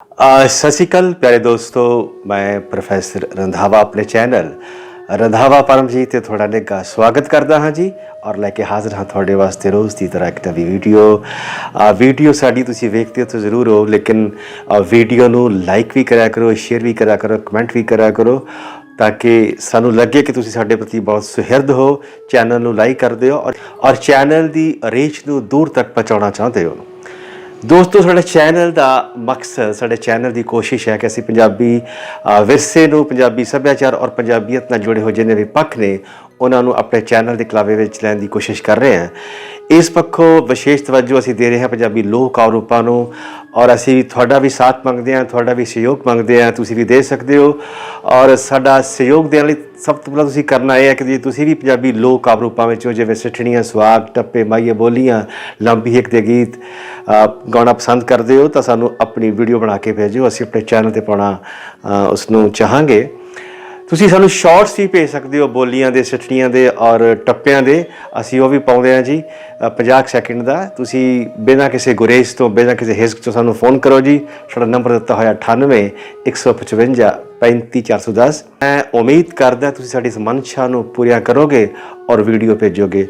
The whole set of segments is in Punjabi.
ਸਤਿ ਸ਼੍ਰੀ ਅਕਾਲ ਪਿਆਰੇ ਦੋਸਤੋ, ਮੈਂ ਪ੍ਰੋਫੈਸਰ ਰੰਧਾਵਾ ਆਪਣੇ ਚੈਨਲ ਰੰਧਾਵਾ ਪਰਮਜੀਤ ਤੇ ਤੁਹਾਡਾ ਨਿੱਘਾ ਸਵਾਗਤ ਕਰਦਾ ਹਾਂ ਜੀ ਔਰ ਲੈ ਕੇ ਹਾਜ਼ਰ ਹਾਂ ਤੁਹਾਡੇ ਵਾਸਤੇ ਰੋਜ਼ ਦੀ ਤਰ੍ਹਾਂ ਇੱਕ ਨਵੀਂ ਵੀਡੀਓ। ਆ ਵੀਡੀਓ ਸਾਡੀ ਤੁਸੀਂ ਵੇਖਦੇ ਹੋ ਤਾਂ ਜ਼ਰੂਰ ਹੋ, ਲੇਕਿਨ ਵੀਡੀਓ ਨੂੰ ਲਾਈਕ ਵੀ ਕਰਿਆ ਕਰੋ ਸ਼ੇਅਰ ਵੀ ਕਰਿਆ ਕਰੋ ਕਮੈਂਟ ਵੀ ਕਰਿਆ ਕਰੋ ਤਾਂ ਕਿ ਸਾਨੂੰ ਲੱਗੇ ਕਿ ਤੁਸੀਂ ਸਾਡੇ ਪ੍ਰਤੀ ਬਹੁਤ ਸੁਹਿਰਦ ਹੋ, ਚੈਨਲ ਨੂੰ ਲਾਈਕ ਕਰਦੇ ਹੋ ਔਰ ਔਰ ਚੈਨਲ ਦੀ ਰੀਚ ਨੂੰ ਦੂਰ ਤੱਕ ਪਹੁੰਚਾਉਣਾ ਚਾਹੁੰਦੇ ਹੋ। ਦੋਸਤੋ, ਸਾਡੇ ਚੈਨਲ ਦਾ ਮਕਸਦ, ਸਾਡੇ ਚੈਨਲ ਦੀ ਕੋਸ਼ਿਸ਼ ਹੈ ਕਿ ਅਸੀਂ ਪੰਜਾਬੀ ਵਿਰਸੇ ਨੂੰ ਪੰਜਾਬੀ ਸੱਭਿਆਚਾਰ ਔਰ ਪੰਜਾਬੀਅਤ ਨਾਲ ਜੁੜੇ ਹੋਏ ਜਿੰਨੇ ਵੀ ਪੱਖ ਨੇ, ਉਹਨਾਂ ਨੂੰ ਆਪਣੇ ਚੈਨਲ ਦੇ ਕਲਾਵੇ ਵਿੱਚ ਲੈਣ ਦੀ ਕੋਸ਼ਿਸ਼ ਕਰ ਰਹੇ ਹਾਂ। ਇਸ ਪੱਖੋਂ ਵਿਸ਼ੇਸ਼ ਤਵੱਜੋ ਅਸੀਂ ਦੇ ਰਹੇ ਹਾਂ ਪੰਜਾਬੀ ਲੋਕ ਆਰੂਪਾਂ ਨੂੰ ਔਰ ਅਸੀਂ ਤੁਹਾਡਾ ਵੀ ਸਾਥ ਮੰਗਦੇ ਹਾਂ ਤੁਹਾਡਾ ਵੀ ਸਹਿਯੋਗ ਮੰਗਦੇ ਹਾਂ ਤੁਸੀਂ ਵੀ ਦੇ ਸਕਦੇ ਹੋ। ਔਰ ਸਾਡਾ ਸਹਿਯੋਗ ਦੇਣ ਲਈ ਸਭ ਤੋਂ ਪਹਿਲਾਂ ਤੁਸੀਂ ਕਰਨਾ ਇਹ ਹੈ ਕਿ ਜੇ ਤੁਸੀਂ ਵੀ ਪੰਜਾਬੀ ਲੋਕ ਆਰੂਪਾਂ ਵਿੱਚੋਂ ਜਿਵੇਂ ਸਿੱਠਣੀਆਂ ਸਵਾਗ ਟੱਪੇ ਮਾਈਏ ਬੋਲੀਆਂ ਲੰਬੀ ਹਿੱਕ ਦੇ ਗੀਤ ਗਾਉਣਾ ਪਸੰਦ ਕਰਦੇ ਹੋ ਤਾਂ ਸਾਨੂੰ ਆਪਣੀ ਵੀਡੀਓ ਬਣਾ ਕੇ ਭੇਜੋ ਅਸੀਂ ਆਪਣੇ ਚੈਨਲ ਤੇ ਪਾਉਣਾ ਅ, ਉਸ ਨੂੰ ਚਾਹਾਂਗੇ। ਤੁਸੀਂ ਸਾਨੂੰ ਸ਼ਾਰਟਸ ਵੀ ਭੇਜ ਸਕਦੇ ਹੋ ਬੋਲੀਆਂ ਦੇ ਸਿੱਠਣੀਆਂ ਦੇ ਔਰ ਟੱਪਿਆਂ ਦੇ। ਅਸੀਂ ਉਹ ਵੀ ਪਾਉਂਦੇ ਹਾਂ ਜੀ। ਅ, 50 ਸੈਕਿੰਡ ਦਾ। ਤੁਸੀਂ ਬਿਨਾਂ ਕਿਸੇ ਗੁਰੇਜ਼ ਤੋਂ ਬਿਨਾਂ ਕਿਸੇ ਹਿਸਕ ਤੋਂ ਸਾਨੂੰ ਫੋਨ ਕਰੋ ਜੀ। ਸਾਡਾ ਨੰਬਰ ਦਿੱਤਾ ਹੋਇਆ 98 155 35410 ਮੈਂ ਉਮੀਦ ਕਰਦਾ ਤੁਸੀਂ ਸਾਡੀ ਇਸ ਮਨਸ਼ਾ ਨੂੰ ਪੂਰੀਆਂ ਕਰੋਗੇ ਔਰ ਵੀਡੀਓ ਭੇਜੋਗੇ।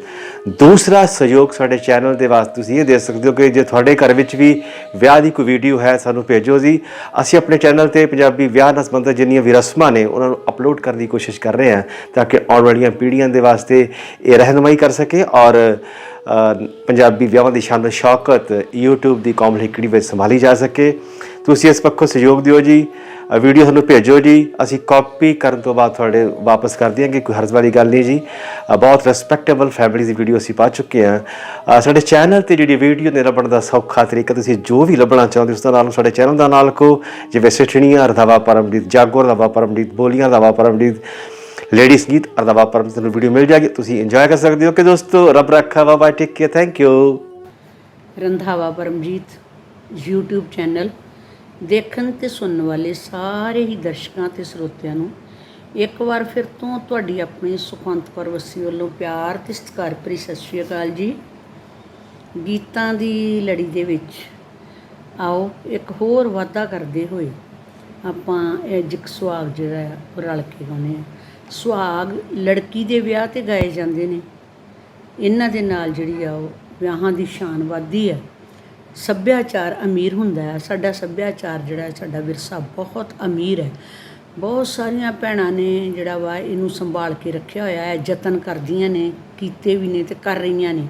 ਦੂਸਰਾ ਸਹਿਯੋਗ ਸਾਡੇ ਚੈਨਲ ਦੇ ਵਾਸਤੇ ਤੁਸੀਂ ਇਹ ਦੇ ਸਕਦੇ ਹੋ ਕਿ ਜੇ ਤੁਹਾਡੇ ਘਰ ਵਿੱਚ ਵੀ ਵਿਆਹ ਦੀ ਕੋਈ ਵੀਡੀਓ ਹੈ, ਸਾਨੂੰ ਭੇਜੋ ਜੀ। ਅਸੀਂ ਆਪਣੇ ਚੈਨਲ ਤੇ ਪੰਜਾਬੀ ਵਿਆਹ ਨਾਲ ਸੰਬੰਧਿਤ ਜਿੰਨੀਆਂ ਵੀ ਰਸਮਾਂ ਨੇ, ਉਹਨਾਂ ਨੂੰ ਅਪਲੋਡ ਕਰਨ ਦੀ ਕੋਸ਼ਿਸ਼ ਕਰ ਰਹੇ ਹਾਂ ਤਾਂ ਕਿ ਆਉਣ ਵਾਲੀਆਂ ਪੀੜ੍ਹੀਆਂ ਦੇ ਵਾਸਤੇ ਇਹ ਰਹਿਨੁਮਾਈ ਕਰ ਸਕੇ ਔਰ ਪੰਜਾਬੀ ਵਿਆਹਾਂ ਦੀ ਸ਼ਾਨ ਸ਼ੌਕਤ YouTube ਦੀ ਕੌਮ ਲਿਕੜੀ ਵਿੱਚ ਸੰਭਾਲੀ ਜਾ ਸਕੇ। ਤੁਸੀਂ ਇਸ ਪੱਖੋਂ ਸਹਿਯੋਗ ਦਿਓ ਜੀ। ਵੀਡੀਓ ਸਾਨੂੰ ਭੇਜੋ ਜੀ। ਅਸੀਂ ਕਾਪੀ ਕਰਨ ਤੋਂ ਬਾਅਦ ਤੁਹਾਡੇ ਵਾਪਸ ਕਰ ਦਿਆਂਗੇ, ਕੋਈ ਹਰਜ਼ ਵਾਲੀ ਗੱਲ ਨਹੀਂ ਜੀ। ਬਹੁਤ ਰਿਸਪੈਕਟੇਬਲ ਫੈਮਿਲੀ ਦੀ ਵੀਡੀਓ ਅਸੀਂ ਪਾ ਚੁੱਕੇ ਹਾਂ। ਸਾਡੇ ਚੈਨਲ ਤੇ ਜਿਹੜੀ ਵੀਡੀਓ ਨੇ ਲੱਭਣ ਦਾ ਸੌਖਾ ਤਰੀਕਾ, ਤੁਸੀਂ ਜੋ ਵੀ ਲੱਭਣਾ ਚਾਹੁੰਦੇ ਹੋ, ਉਸ ਦਾ ਨਾਲ ਸਾਡੇ ਚੈਨਲ ਦਾ ਨਾਲ ਕੋ ਜਿਵੇਂ ਸਿੱਠਣੀਆਂ ਰਧਾਵਾ ਪਰਮਜੀਤ ਜਾਗੋ ਰਧਾਵਾ ਪਰਮਜੀਤ, ਬੋਲੀਆਂ ਰਧਾਵਾ ਪਰਮਜੀਤ ਲੇਡੀਜ਼ ਗੀਤ ਰਧਾਵਾ ਪਰਮਜੀਤ ਨੂੰ ਵੀਡੀਓ ਮਿਲ ਜਾਏਗੀ, ਤੁਸੀਂ ਇੰਜੋਏ ਕਰ ਸਕਦੇ ਹੋ। ਕਿ ਦੋਸਤੋ, ਰੱਬ ਰੱਖਾ ਵਾ bye take care thank you Randhawa Paramjit, YouTube channel ਦੇਖਣ ਤੇ ਸੁਣਨ ਵਾਲੇ ਸਾਰੇ ਹੀ ਦਰਸ਼ਕਾਂ ਤੇ ਸਰੋਤਿਆਂ ਨੂੰ ਇੱਕ ਵਾਰ ਫਿਰ ਤੋਂ ਤੁਹਾਡੀ ਆਪਣੀ ਸੁਖਵੰਤ ਕੌਰ ਵਸੀ ਵੱਲੋਂ ਪਿਆਰ ਤੇ ਸਤਿਕਾਰ ਭਰੀ ਸਤਿ ਸ਼੍ਰੀ ਅਕਾਲ ਜੀ। ਗੀਤਾਂ ਦੀ ਲੜੀ ਦੇ ਵਿੱਚ ਆਓ ਇੱਕ ਹੋਰ ਵਾਅਦਾ ਕਰਦੇ ਹੋਏ ਆਪਾਂ ਇਹ ਜਿਕ ਸੁਹਾਗ ਜਿਹੜਾ ਆ ਉਹ ਰਲ ਕੇ ਗਾਉਂਦੇ ਆ ਸੁਹਾਗ ਲੜਕੀ ਦੇ ਵਿਆਹ ਤੇ ਗਾਏ ਜਾਂਦੇ ਨੇ। ਇਹਨਾਂ ਦੇ ਨਾਲ ਜਿਹੜੀ ਆ ਉਹ ਵਿਆਹਾਂ ਦੀ ਸ਼ਾਨ ਵੱਧਦੀ ਹੈ। ਸੱਭਿਆਚਾਰ ਅਮੀਰ ਹੁੰਦਾ ਹੈ। ਸਾਡਾ ਸੱਭਿਆਚਾਰ ਜਿਹੜਾ ਹੈ, ਸਾਡਾ ਵਿਰਸਾ ਬਹੁਤ ਅਮੀਰ ਹੈ। ਬਹੁਤ ਸਾਰੀਆਂ ਭੈਣਾਂ ਨੇ ਜਿਹੜਾ ਵਾ, ਇਹਨੂੰ ਸੰਭਾਲ ਕੇ ਰੱਖਿਆ ਹੋਇਆ ਹੈ। ਯਤਨ ਕਰਦੀਆਂ ਨੇ, ਕੀਤੇ ਵੀ ਨੇ ਤੇ ਕਰ ਰਹੀਆਂ ਨੇ।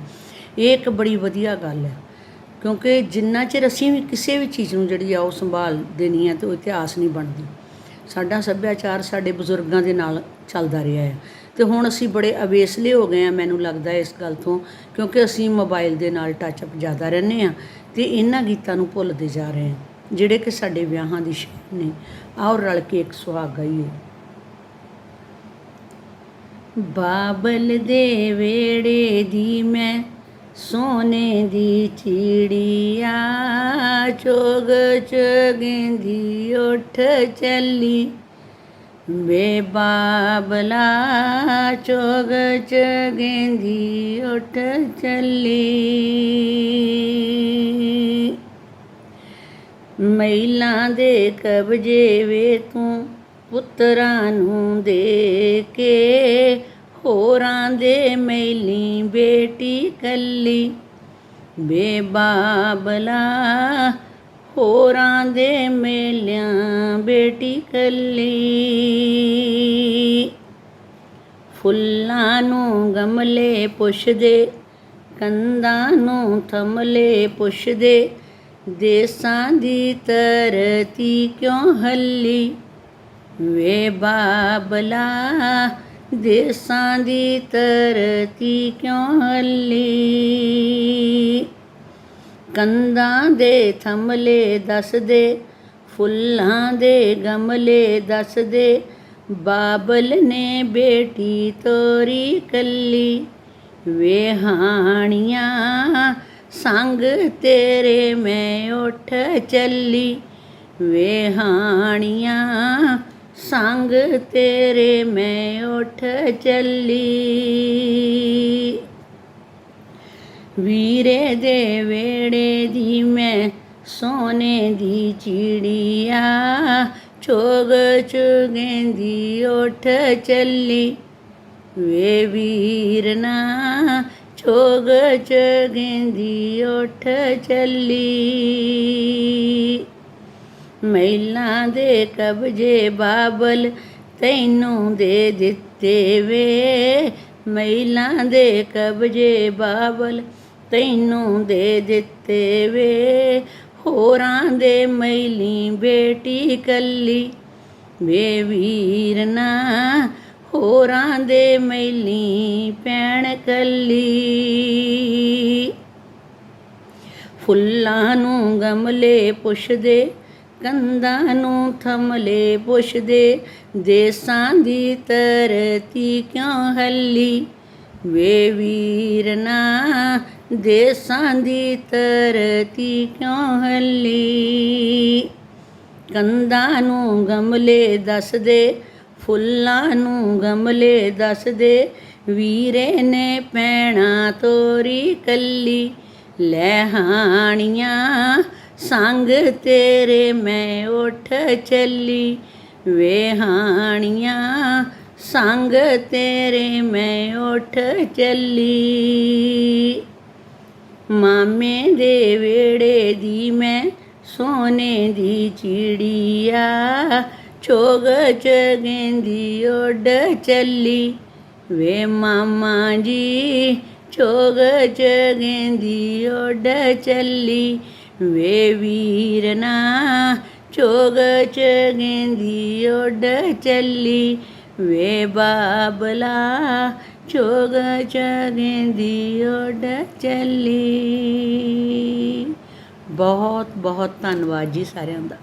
ਇਹ ਇੱਕ ਬੜੀ ਵਧੀਆ ਗੱਲ ਹੈ। ਕਿਉਂਕਿ ਜਿੰਨਾ ਚਿਰ ਅਸੀਂ ਵੀ ਕਿਸੇ ਵੀ ਚੀਜ਼ ਨੂੰ ਜਿਹੜੀ ਆ, ਉਹ ਸੰਭਾਲ ਦੇਣੀ ਹੈ ਤੇ ਉਹ ਇਤਿਹਾਸ ਨਹੀਂ ਬਣਦੀ। ਸਾਡਾ ਸੱਭਿਆਚਾਰ ਸਾਡੇ ਬਜ਼ੁਰਗਾਂ ਦੇ ਨਾਲ ਚੱਲਦਾ ਰਿਹਾ ਹੈ। ਤੇ ਹੁਣ ਅਸੀਂ ਬੜੇ ਅਵੇਸਲੇ ਹੋ ਗਏ ਆ ਮੈਨੂੰ ਲੱਗਦਾ ਇਸ ਗੱਲ ਤੋਂ, ਕਿਉਂਕਿ ਅਸੀਂ ਮੋਬਾਈਲ ਦੇ ਨਾਲ ਟੱਚ ਅਪ ਜ਼ਿਆਦਾ ਰਹਿੰਦੇ ਆ ਤੇ ਇਹਨਾਂ ਗੀਤਾਂ ਨੂੰ ਭੁੱਲਦੇ ਜਾ ਰਹੇ ਹਾਂ, ਜਿਹੜੇ ਕਿ ਸਾਡੇ ਵਿਆਹਾਂ ਦੀ ਸ਼ਾਨ ਨੇ। ਆਓ ਰਲ ਕੇ ਇੱਕ ਸੁਹਾਗ ਗਾਈਏ। ਬਾਬਲ ਦੇ ਵੇੜੇ ਦੀ ਮੈਂ ਸੋਨੇ ਦੀ ਚਿੜੀਆ ਚੋਗ ਚਗਿੰਦੀ ਉੱਠ ਚੱਲੀ। ਵੇ ਬਾਬਲਾ ਚੋਗ ਚਗਿੰਦੀ ਉੱਠ ਚੱਲੀ। ਮਹਿਲਾਂ ਦੇ ਕਬਜੇ ਵੇ ਤੂੰ ਪੁੱਤਰਾਂ ਨੂੰ ਦੇ ਕੇ, ਹੋਰਾਂ ਦੇ ਮੈਲੀ ਬੇਟੀ ਕੱਲੀ। ਬੇਬਾਬਲਾ ਹੋਰਾਂ ਦੇ ਮੇਲਿਆਂ ਬੇਟੀ ਕੱਲੀ। ਫੁੱਲਾਂ ਨੂੰ ਗਮਲੇ ਪੁੱਛਦੇ ਕੰਦਾਂ ਨੂੰ ਥਮਲੇ ਪੁੱਛਦੇ, ਦੇਸਾਂ ਦੀ ਤਰਤੀ ਕਿਉਂ ਹੱਲੀ? ਵੇ ਬਾਬਲਾ, ਦੇਸਾਂ ਦੀ ਤਰਤੀ ਕਿਉਂ ਹੱਲੀ? ਕੰਦਾਂ ਦੇ ਥਮਲੇ ਦੱਸਦੇ, ਫੁੱਲਾਂ ਦੇ ਗਮਲੇ ਦੱਸਦੇ, ਬਾਬਲ ਨੇ ਬੇਟੀ ਤੋਰੀ ਕੱਲੀ, ਵੇਹਾਣੀਆਂ ਸੰਗ ਤੇਰੇ ਮੈਂ ਉੱਠ ਚੱਲੀ, ਵੇਹਾਣੀਆਂ ਸੰਗ ਤੇਰੇ ਮੈਂ ਉੱਠ ਚੱਲੀ। ਵੀਰੇ ਦੇ ਵੇੜੇ ਦੀ ਮੈਂ ਸੋਨੇ ਦੀ ਚਿੜੀਆ, ਚੋਗ ਚੁਗੇਂਦੀ ਉੱਠ ਚੱਲੀ। ਵੇ ਵੀਰਨਾ ਚੋਗ ਚੁਗੇਂਦੀ ਉੱਠ ਚੱਲੀ। ਮਹਿਲਾਂ ਦੇ ਕਬਜੇ ਬਾਬਲ ਤੈਨੂੰ ਦੇ ਦਿੱਤੇ ਵੇ। ਮਹਿਲਾਂ ਦੇ ਕਬਜੇ ਬਾਬਲ ਤੈਨੂੰ ਦੇ ਦਿੱਤੇ ਵੇ ਹੋਰਾਂ ਦੇ ਮਹਿਲੀ ਬੇਟੀ ਕੱਲੀ। ਵੇ ਵੀਰਨਾ ਹੋਰਾਂ ਦੇ ਮੈਲੀ ਪੈਣ ਕੱਲੀ। ਫੁੱਲਾਂ ਨੂੰ ਗਮਲੇ ਪੁੱਛਦੇ ਕੰਦਾਂ ਨੂੰ ਥਮਲੇ ਪੁੱਛਦੇ, ਦੇਸਾਂ ਦੀ ਧਰਤੀ ਕਿਉਂ ਹੱਲੀ? ਵੇ ਵੀਰਨਾ ਦੇਸਾਂ ਦੀ ਤਰਤੀ ਕਿਉਂ ਹੱਲੀ? ਕੰਦਾਂ ਨੂੰ ਗਮਲੇ ਦੱਸਦੇ ਫੁੱਲਾਂ ਨੂੰ ਗਮਲੇ ਦੱਸਦੇ ਵੀਰੇ ਨੇ ਪੈਣਾ ਤੋਰੀ ਕੱਲੀ, ਲੈ ਸੰਗ ਤੇਰੇ ਮੈਂ ਉੱਠ ਚੱਲੀ, ਵੇ ਹਾਣੀਆਂ ਸੰਗ ਤੇਰੇ ਮੈਂ ਉੱਠ ਚੱਲੀ। ਮਾਮੇ ਦੇ ਵੇੜੇ ਦੀ ਮੈਂ ਸੋਨੇ ਦੀ ਚਿੜੀਆ ਚੋਗ ਗੇਂਦੀ ਉੱਡ ਚੱਲੀ। ਵੇ ਮਾਮਾ ਜੀ ਚੋਗ ਗੇਂਦੀ ਉੱਡ ਚੱਲੀ। ਵੇ ਵੀਰਨਾ ਚ ਚਗੇਂਦੀ ਉੱਡ ਚੱਲੀ। ਵੇ ਬਾਬਲਾ ਚੋਗ ਚਗੇਂਦੀ ਉੱਡ ਚੱਲੀ। ਬਹੁਤ ਬਹੁਤ ਧੰਨਵਾਦ ਜੀ ਸਾਰਿਆਂ ਦਾ।